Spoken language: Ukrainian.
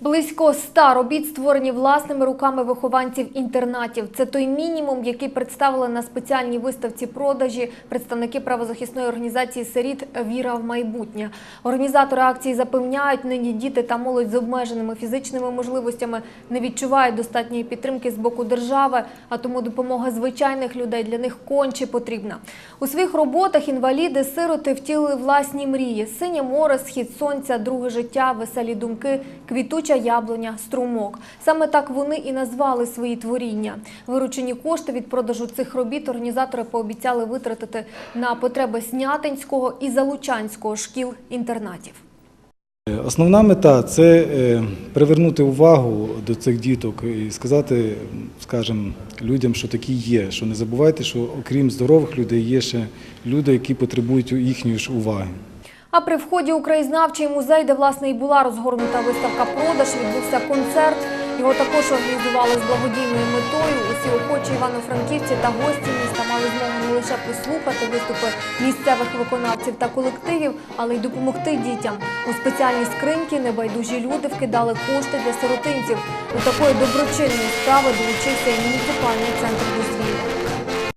Близько ста робіт створені власними руками вихованців інтернатів. Це той мінімум, який представили на спеціальній виставці продажі представники правозахисної організації Сиріт Віра в майбутнє. Організатори акції запевняють, нині діти та молодь з обмеженими фізичними можливостями не відчувають достатньої підтримки з боку держави, а тому допомога звичайних людей для них конче потрібна. У своїх роботах інваліди, сироти втілили власні мрії: синє море, схід сонця, друге життя, веселі думки, квітуча яблуня, струмок. Саме так вони і назвали свої творіння. Виручені кошти від продажу цих робіт організатори пообіцяли витратити на потреби Снятинського і Залучанського шкіл-інтернатів. Е, Основна мета це е, привернути увагу до цих діток і сказати, скажімо, людям, що такі є. Що не забувайте, що окрім здорових людей є ще люди, які потребують їхньої ж уваги. А при вході у краєзнавчий музей, де власне і була розгорнута виставка продаж, відбувся концерт. Його також організували з благодійною метою. Усі охочі івано-франківці та гості міста мали змогу не лише послухати виступи місцевих виконавців та колективів, але й допомогти дітям. У спеціальні скриньки небайдужі люди вкидали кошти для сиротинців. До такої доброчинної справи долучився і муніципальний центр дозвілля.